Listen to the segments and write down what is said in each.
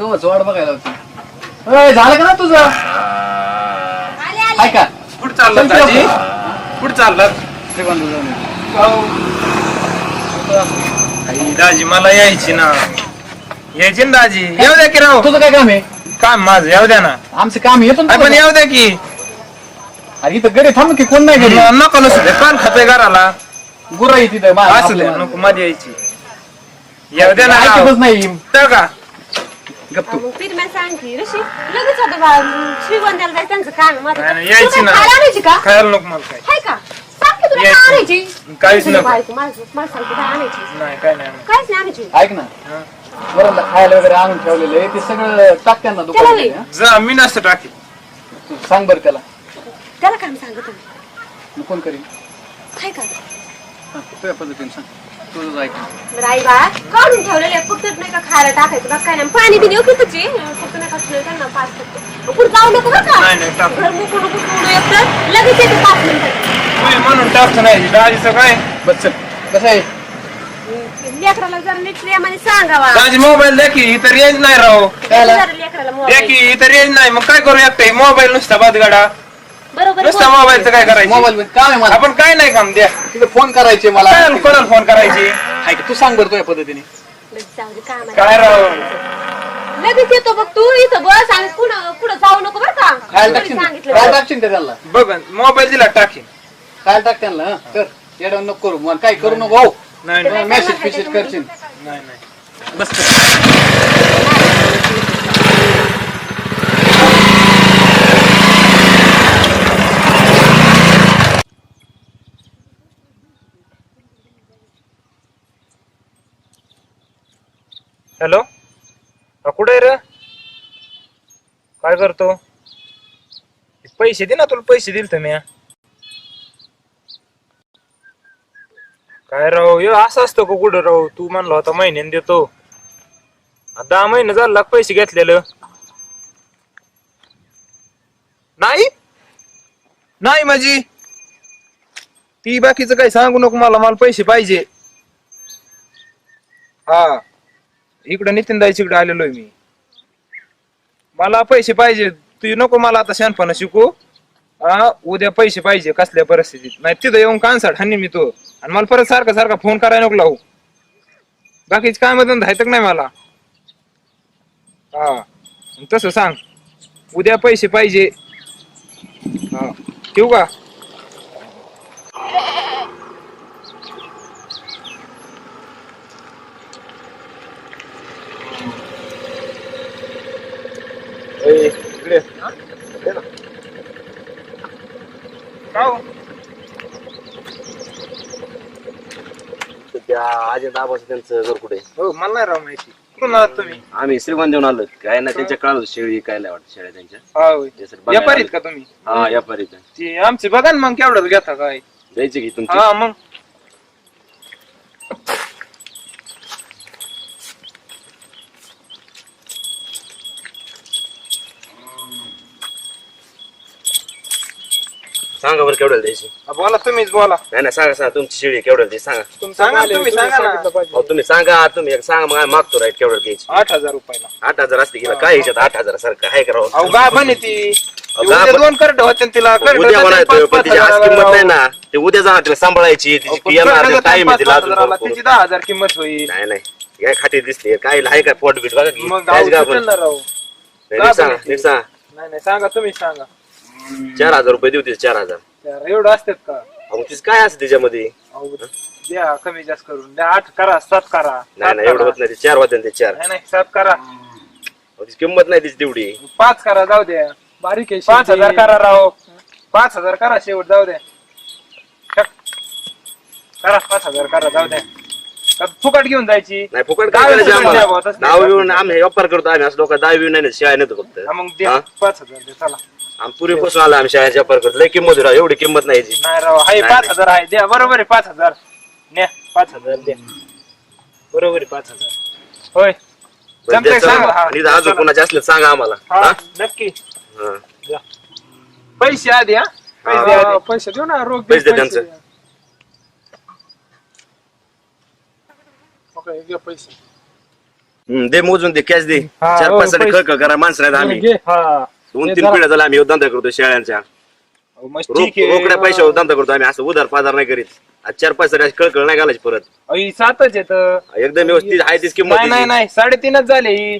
कवच वाट बघायला होती. अय, झालं का ना तुझं? आले आले. काय का? कुठं चाललं चल, दाजी चल. कुठं चाललं श्रीगोंदा जाऊन ये. आई, दाजी मला यायची ना. यायची ना दाजी. येऊ द्या की राव. तुझं काय काम आहे? काम माझं येऊ द्या ना. आमचं काम येतो ना पण. येऊ द्या की. अरे इथं घरी थांब की कोण नाही घरी? न- नको नसू दे. कान खाते घराला. गुरा आहे तिथं मा- असू दे आपलं- नको मध्ये यायची. येऊ द्या ना ऐकतच राव. नाही. तर का? गप तू. मग फिर मी सांगते ऋषी लगेच होतं बा श्रीगोंद्याला जायचं त्यांचं काम आहे. माझं नाही, नाही, तू काय ना. खायला आणायची का? खायला नको मला काय हाय का? सांग की तुला यायची. काय आणायची? काहीच तुझ्या नको. बायको माझं मला काय आणायची? नाही काय नाही काहीच नाही आणायची? ऐक ना. वरांना खायला वगैरे आणून ठेवलेलं आहे ते सगळं टाक त्यांना त्याला. हा? जा मी नसतं टाकी तू सांग बरं त्याला. त्याला काम सांगत तुम्ही मग कोण करीन? हाय का? हा, तुझ्या पद्धतीने सांग. तुझंच ऐक बरं आई बा काढून ठेवलेले आहे. फक्त नाही का खायला टाकायचं? काय नाही. पाणी बिनी येऊ तुझी? फक्त नाही का ठेवलं त्यांना पाच फक्त कुठं जाऊ नको बरं का? नाही नाही टाक. घर मोकळं नको सोडू एकतर लगेच येते पाच मिनिटात तुम्ही म्हणून टाकतो नाही. दाजीचं काय बस चल. कसं आहे. लेकराला जरा नीट प्रेमाने सांगावा. दाजी मोबाईल द्या की. इथं रेंज नाही राव त्याला- जरा लेकराला द्या मोबाईल. की इथं रेंज नाही. मग काय करू? एकटं मोबाईल नुसता बादगाडा. बरोबर नुसता बोल. मोबाईलचं काय करायचं? मोबाईल काम आहे मला. आपण काय नाही काम द्या. तिथे फोन करायचे मला. काय कोणाला फोन करायची? ऐक तू सांग बरं तुझ्या पद्धतीने. बरं, जाऊ दे, काम आहे. काय राव? लगेच येतो बघ तू इथं बस आणि पुढं पुढं जाऊ नको बरं का? खायला कोणी टाकशील? सांगितलं? खायला टाकशील का त्याला बघ मोबाईल दिला टाकी खायला टाक त्यांना हं? कर. येडं नको करू. मला काय करू नको. हो. नाही. नाही मेसेज फिसेज करशील. नाही नाही. बस हॅलो? कुठे रे? काय करतो? पैसे दे ना तुला पैसे दिल मी. काय राव हे असं असतं का कुठं राव? तू म्हणला होता महिन्याने देतो. दहा महिने झाला लाख पैसे घेतलेलं. नाही? नाही माझी. ती बाकीचं काही सांगू नको मला मला पैसे पाहिजे. हा. इकडं नितीन दाईच्या आलेलो आहे मी. मला पैसे पाहिजे. तू नको मला आता शहाणपणा शिकू. हा उद्या पैसे पाहिजे कसल्या परिस्थितीत. नाही तिथं येऊन कानसाड हानी मी तो. आणि मला परत सारखा सारखा फोन करायला नको लावू. बाकीच काय मधून धायतक नाही मला? हा. तस तसं सांग. उद्या पैसे पाहिजे. हा. ठेवू का? इकडे. त्या अजय दाबाचं त्यांचं घर कुठे? हो मला नाही राव माहिती. कुठून आलात तुम्ही? आम्ही श्रीमान देऊन आलो काय ना त्यांच्या काळ शेळी काय वाटत शेळ्या त्यांच्या. हा होय. त्यासाठी बघायला व्यापारीत. का तुम्ही? हा व्यापारीच ते आमचे बघा ना मग केवढं घेता काय? द्यायचे की तुमची? हा मग. सांगा बरं केवढ्याला द्यायची? बोला तुम्हीच बोला. नाही नाही सांगा सांगा तुमची शेळी केवढ्याला द्यायची सांगा. तुम्ही सांगा ना, तुम्ही सांगा ना. अहो, तुम्ही सांगा तुम्ही एक सांगा मग आम्ही मागतो राईट केवढ्याला द्यायची. आठ हजार रुपयाला. आठ हजार असते गेला काय ह्याच्यात आठ हजार सारखं आहे का राव? अहो ती. अहो, उद्या गाभण- दोन करड होते ना तिला करडं उद्या जाते म्हणायचं पाच- पण पाच तिची आज हजाराला किंमत नाही. ना. ते उद्या जाणार तिला सांभाळायची तिची टाइम तिला अजून भरपूर. दहा हजार किंमत होईल. नाही नाही. काय दिसते काय आहे काय पोट बीट? बघा की. मग काहीच अहो, गाभण. सुटेल ना राव. नाही, नीट सांगा नीट सांगा. नाही नाही सांगा तुम्ही सांगा. चार हजार रुपये देऊ चार हजार. एवढं असतात का? अहो तिचं काय असतं त्याच्यामध्ये अहो, द्या कमी जास्त करून. द्या आठ करा सात करा. नाही सात नाही एवढं करा. होत नाही ते चार होते ना ते चार. नाही नाही सात करा. अहो, तिची किंमत नाही तिची तेवढी. पाच करा जाऊ द्या. बारीक आहे पाच शेती. हजार करा राव. पाच हजार करा शेवट जाऊ द्या. टक. करा पाच हजार करा जाऊ द्या. का फुकट घेऊन जायची? नाही फुकट काय करायचं आम्हाला? नाही येऊन आम्ही व्यापार करतो आम्ही असं लोक दहा येऊन नाही शिवाय नेतो फक्त. हा, मग द्या. हा? पाच हजार द्या चला. आम्ही पूर्वीपासून आला आम्ही शाळेचा व्यापार करतो लय किंमत आहे राव एवढी किंमत नाही याची. नाही राव हाय नाही, पाच. हजार आहे द्या बरोबर आहे पाच हजार न्या पाच हजार द्या बरोबर आहे पाच हजार होय पण जमतंय त्याचं- सांगा हा. आणि इथं अजून कोणाचे असले तर सांगा आम्हाला हा हा? नक्की हा. द्या पैसे आधी हा पैसे. द्या आधी. पैसे देऊ ना रोख पैसे दे त्यांचं. ओके, घे पैसे हम्म, दे मोजून दे कॅश दे हा, चार हो, पाच साठी पैसे. खळ करा माणसं नाहीत आम्ही घे. हा दोन तीन पिढ्या झाला आम्ही ह्यो धंदा करतो शेळ्यांच्या अहो, मग रोख- ठीक आहे. रोकड्या पैशावर धंदा करतो आम्ही. असं उधार पाधार नाही करीत. आज चार पाच साठी कळकळ नाही घालायची परत. अहो, ही सातच येत एकदम व्यवस्थित आहे तीच किंमत नाही नाही साडेतीनच झाले ही.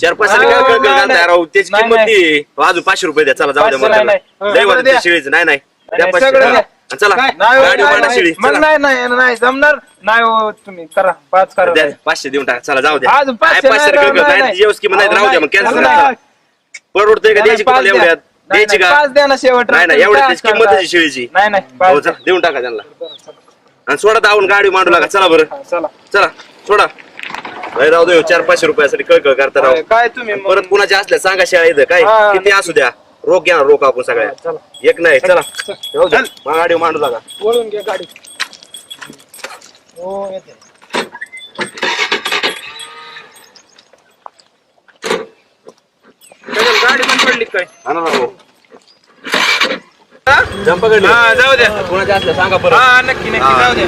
चार पाच नाही, काय कळकळ नाही, घालताय. राव त्याची नाही, किंमत नाही. ती. अजून पाचशे रुपये द्या. चला जाऊ द्या पाचशे मला नाही, नाही. लय सगळं वाजते द्या. शेळीचं. नाही नाही. द्या नाही, पाचशे सगळं द्या. द्या. चला. नाही, नाही, गाडी नाही, वाढा नाही. शेळी. मग चला. नाही नाही नाही जमणार? नाही हो तुम्ही करा. पाच करा. द्या, पाचशे देऊन टाका. चला जाऊ द्या. काय पाचशे पाचशे नाही, कळकळ नाही, नाही. नाही. त्याची व्यवस्थित किंमत नाही अहो, राहू द्या मग कॅन्सल नाही, नाही. परवडतंय का? नाही, द्यायची पाच कुणाला द्या. एवढ्यात? नाही, द्यायची नाही, का? पाच द्या ना शेवट नाही नाही तुम्ही एवढ्या त्याची किंमत? त्याची शेळीची नाही नाही हो चला देऊन टाका त्यांना. आणि सोडा दावून गाडी मांडू लागा. चला बरं. चला. चला सोडा. लय राहू दे चार पाचशे रुपयासाठी कळकळ करता राव काय तुम्ही मग- परत कुणाच्या असल्या सांगा शाळा इथं. काय? हा, किती असू द्या. रोख घ्या ना रोख आपण सगळ्या. चला. एक नाही चला. जाऊ द्या. मग गाडी मांडू लागा. वळून घ्या गाडी. हो येते. गाडी पण पडली काय? हा जंप कडली हा जाऊ द्या. कुणाच्या असल्या सांगा परत. हा नक्की नक्की हा. जाऊ द्या.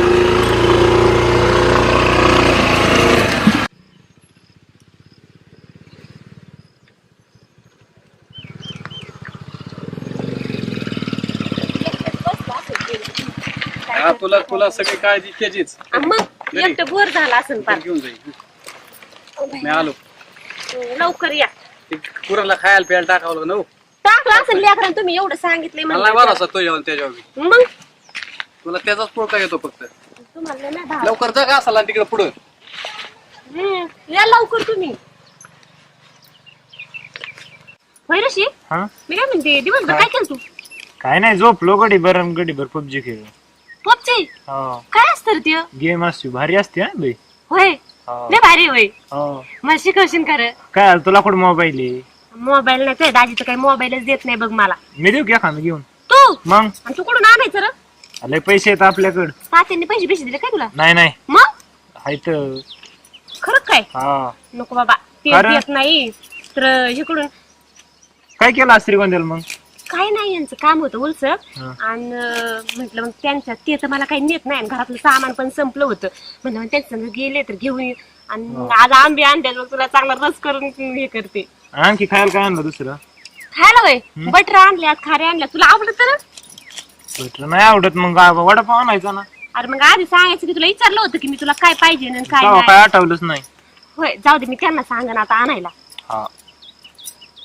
हा तुला तुला सगळी काळजी त्याचीच आणि मग एकटं बोर झाला असेल पार. घेऊन जाईल. मी आलो. लवकर या. ते पुराला खायला प्यायला टाकावं लागलं ना हो. टाकलं असेल लेकरांना तुम्ही एवढं सांगितलंय मला नाही बरं तो जेवण त्याच्यावर बी. मग? तुला त्याचाच पोळका येतो फक्त. तुम्हाला नाही भाव. लवकर जा का असाला तिकडे पुढं? हम्म, या लवकर तुम्ही. होय हा? मी काय म्हणते दिवसभर काय? केलं तू? काय नाही झोपलो गडी बरं गडी भर पबजी खेळ पबजी? हो. काय असतं रे ते? गेम असते भारी असते हा बाई होय. लय भारी होय. हो. मला शिकवशील खरं. काय आलं तुला कुठं मोबाईल आहे? मोबाईल नाही तुझ्या दाजीचं काही मोबाईलच देत नाही बघ मला. मी देऊ की एखादं घेऊन. तू? मग? आणि तू कुठून आणायचं र? लय पैसे आहेत आपल्याकडं. तात्यांनी पैसे पैसे दिले काय तुला? नाही नाही. मग? हायत खरं काय? हा. नको बाबा ते? देत नाही. तर इकडून काय केलं श्रीगोंद्याला मग? काय नाही यांचं काम होतं उलसक हा. आणि म्हटलं मग त्यांच्या ते तर मला काही नेत नाही. आणि घरातलं सामान पण संपलं होतं. म्हणलं मग त्यांच्या संग गेले तर घेऊन ये. आणि आज आंबे आणले मग तुला चांगला रस करून हे करते. आणखी खायला काय आणलं दुसरं? खायला वय बटर आणल्यात खारे आणल्या तुला आवडत तर? बटर नाही आवडत मग काय वडापाव आणायचा ना. अरे मग आधी सांगायचं की तुला विचारलं होतं की मी तुला काय पाहिजे आणि काय तेव्हा नाही. काय आठवलंच नाही. होय जाऊ दे मी त्यांना सांगन आता आणायला. हा.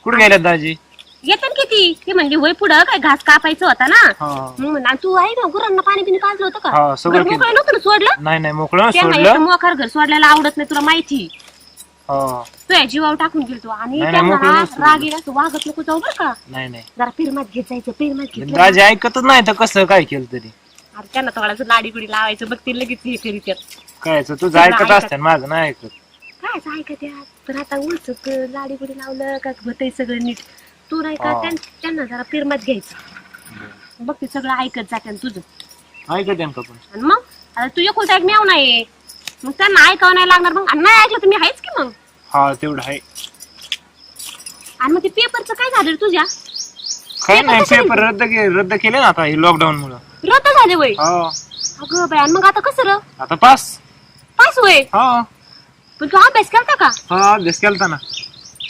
कुठे गेल्यात दाजी? येतात किती ते? म्हणले होय पुढं काय घास कापायचं होता ना? हा. मग म्हणलं आणि तू आहे ना गुरांना पाणी पिणी पाजलं होतं का? हा, सगळं घर केलं. मोकळं नव्हतं ना सोडलं? नाही नाही मोकळं त्यांना सोडलं. एक मोकार घर सोडल्याला आवडत नाही तुला माहिती. हा. तुझ्या जीवावर टाकून गेलतो आणि नाही, त्यांना मोकळं ना नसतं. राग येईल असं वागत नको जाऊ बरं का. नाही नाही. जरा पिरमात घेत जायचं पिरमात घेतलं दाजी ऐकतच नाही तर कसं काय केलं तरी. अरे त्यांना थोडासा लाडी गुडी लावायचं बघ ते लगेच हे करीत काय तुझं त्यांना ऐकत ऐकत- असतं माझं नाही ऐकत. काय ऐकत यार पण आता उलच लाडी गुडी लावलं का? होतंय सगळं नीट तू नाही का हा. त्यां- त्यांना जरा पिरमात घ्यायचं. बघ ते सगळं ऐकत जाते तुझं. ऐकत पण? आणि मग? आता तू एकुलता एक मेव नाही मग त्यांना ऐकावं नाही लागणार मग? आणि नाही ऐकलं तर मी आहेच की मग? हा तेवढं आहे. आणि मग ते पेपरचं काय झालं रे तुझ्या? काय नाही पेपर रद्द के रद्द केले ना आता हे लॉकडाऊन मुळे. रद्द झाले वय? हा. अगं बाय आणि मग आता कसं र? आता पास. पास वय? हा. पण तू अभ्यास करता का? हा अभ्यास केलता ना.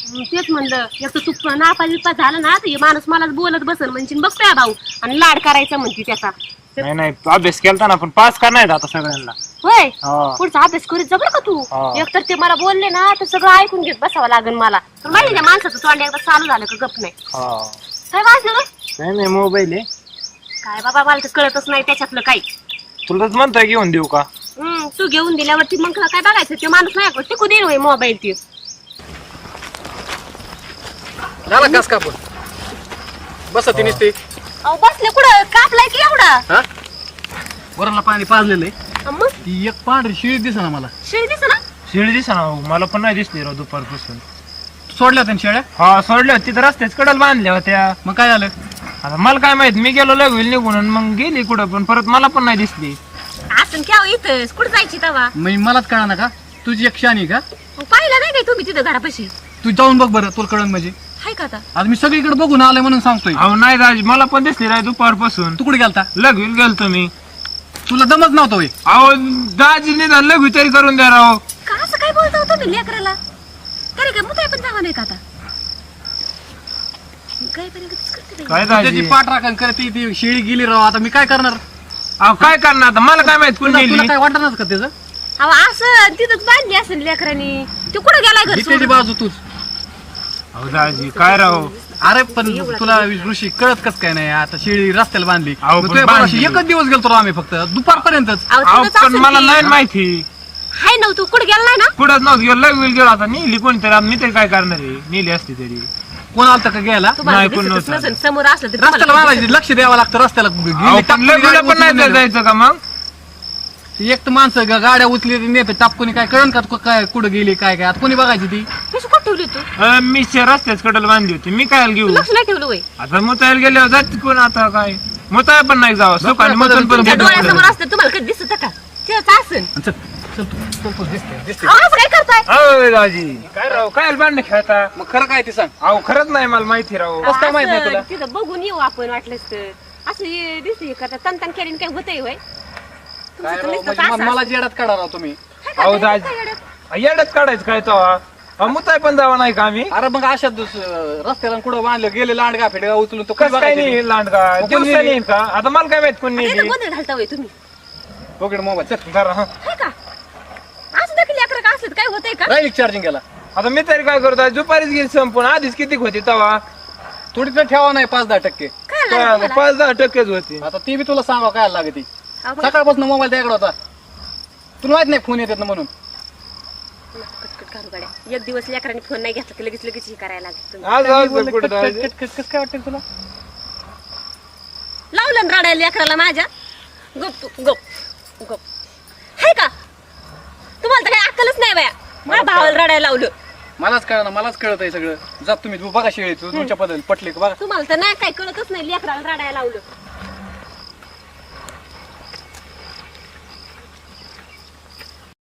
तेच म्हणलं तर तू नापास बिपास झाला ना तर हे माणूस मला बोलत बसल म्हणजे बघतोय भाऊ आणि लाड करायचा म्हणते त्याचा. नाही नाही अभ्यास केलता ना पण पास का नाही आता सगळ्यांना. होय? हा. पुढचा अभ्यास करीत जा बरं का तू. हा. एकतर ते मला बोलले ना तर सगळं ऐकून घेत बसावं लागेल मला. तर माहिती त्या माणसाचं तोंड एकदा चालू झालं का गप नाही? हा. काय वाचलं? नाही नाही मोबाईल आहे. काय बाबा मला तर कळतच नाही त्याच्यातलं काही. तुलाच म्हणतोय घेऊन देऊ का? हम्म, तू घेऊन दिल्यावरती मग काय बघायचं? ते माणूस नाही टिकू दे होय मोबाईल ते. झाला कस कापून? बस ती नुसती. अहो बसले कुठं? कापलाय की एवढा? हा? वराला पाणी पाजलेलं आहे मग? ती एक पांढरी शिळी दिसा मला. शेळी दिस ना शिळ दिसा ना हो, मला पण नाही दिसली राव दुपारपासून. सोडल्या होत्या ना शेळ्या? हा सोडल्या होत्या. तिथं रस्त्याच कडल बांधल्या होत्या. मग काय झालं? आता मला काय माहीत मी गेलो लगेल निघून आणि मग गेली कुठं पण. परत मला पण नाही दिसली. असं क्या इथं. कुठं जायची तवा? मी मलाच कळा ना का? तुझी एक शानी का? मग पाहिलं नाही काय तुम्ही तिथं घरापाशी? तू जाऊन बघ बरं तुला कळण म्हणजे. हाय का आता? आज मी सगळीकडे बघून आलोय म्हणून सांगतोय. अहो नाही दाजी मला पण दिसली राय दुपारपासून. तू कुठे गेलता? लगेल गेलतो मी. तुला दमच नव्हता होय? अहो दाजी निदान लघु तरी करून द्या राव. का असं काय बोलतो होतं लेकराला? काय काय मुताय पण जावा नाही का आता? काय पर्यंत करते बाई. काय त्याची दाजी? पाठ राखण करते ती शिळी गेली राव आता मी काय करणार? अहो काय करणार? आता मला काय माहीत कोण तुला काय वाटणार का त्याचं? अहो असं तिथंच बांधली असेल लेकरांनी. ते कुठं गेलाय घर ही त्याची सोडून? बाजू तूच. अहो दाजी काय राव? अरे पण तुला ऋषी कळत कस काय नाही? आता शिळी रस्त्याला बांधली. अहो, मग पण तुझ्या बांधली. बरोबर एकच दिवस गेलतो राव आम्ही फक्त. दुपारपर्यंतच. अहो, अहो तिथंच पण असेल मला. नाही माहिती. हाय नव्ह तू कुठं गेलाय ना? कुठंच नव्हतं गेलो. लगेच गेलो आता. नेली कोणतरी. आता मी तरी काय करणार आहे? नेली असती तरी. कोण आलता का घ्यायला? तुम्हाला नाही, कोण दिसतच नव्हतं. नसेल. समोर असलं तर रस्त्याला बांधायची. लक्ष द्यावं लागतं रस्त्याला. गेली अहो, पण नाही. जायचं का मग? एक तर माणसं गा- गाड्या उचली नेते टापकुनी काय कळण का? तू काय कुठं गेली काय काय? आता कोणी बघायची ती? कशी कुठं ठेवली तू? अं, मी शे- रस्त्याच कडल बांधली होती. मी काय घेऊ तू लक्ष नाही ठेवलं वय. आता मुतायला गेल्यावर जाते कोण आता काय? मुताय पण नाही जावं. सुखाने मुतून पण तुमच्या भेटून डोळ्यासमोर पडेल. असतं तुम्हाला कधी दिसत का? तेच असेल. चल चल तू चल तू दिसते दिसते अहो, असं काय करताय? अहो दाजी. काय राव काय बांधणे खेळता? मग खरं काय ते सांग. अहो खरंच नाही मला माहिती राव. कसं काय माहीत नाही असं? तिथं बघून येऊ आपण वाटलंच तर. असं हे दिसते तन तन केल्याने काय होतंय वय? काय राव म्हणजे मला जेडात काढा राव तुम्ही. अहो दाजी येड्यात? काढायचं काय तो? मुताय पण जावं नाही का आम्ही? अरे मग अशा दुस रस्त्याला कुठं बांधलं गेले लांडगा फेडगा उचलून तो कसं काय काय नाही लांडगा कोणी दिवसा नेली? नेईन का आता मला काय माहीत कोण नेली? गोंधळ घालता वय तुम्ही. पकड मोबाईल चल जरा हं. हाय का? असं देखील लेकरं का असलं तर काय होतंय का? राहील चार्जिंग केला. आता मी तरी काय करतो आज दुपारीच गेली संपून आधीच किती होती तवा? थोडी तर ठेवा नाही पाच दहा टक्के. काय लागलं तुम्हाला? पाच दहा टक्केच होती. आता ती बी तुला सांगा काय लागते? सकाळपासून मोबाईल त्याकडे होता. तुला माहीत नाही फोन येतात ना म्हणून. कटकट गाड्या. एक दिवस लेकरांनी फोन नाही घेतला की लगेच लगेच हे करायला लागत तुम्ही. आज आज बोलले, कुठं कट- कट- जायचं? कट- कट- कसं काय वाटतं तुला? लावलं ना रडायला लेकराला माझ्या. गप तू गप गप. हाय का? तुम्हाला तर काही अक्कलच नाही बाया. माझ्या भावाला रडायला लावलं. मलाच कळणार मलाच कळत आहे सगळं. जात तुम्ही तू बघा शेळी तू तुमच्या पद्धती पटले का? बघा. तुम्हाला तर नाही काय कळतच नाही लेकराला रडायला लावलं.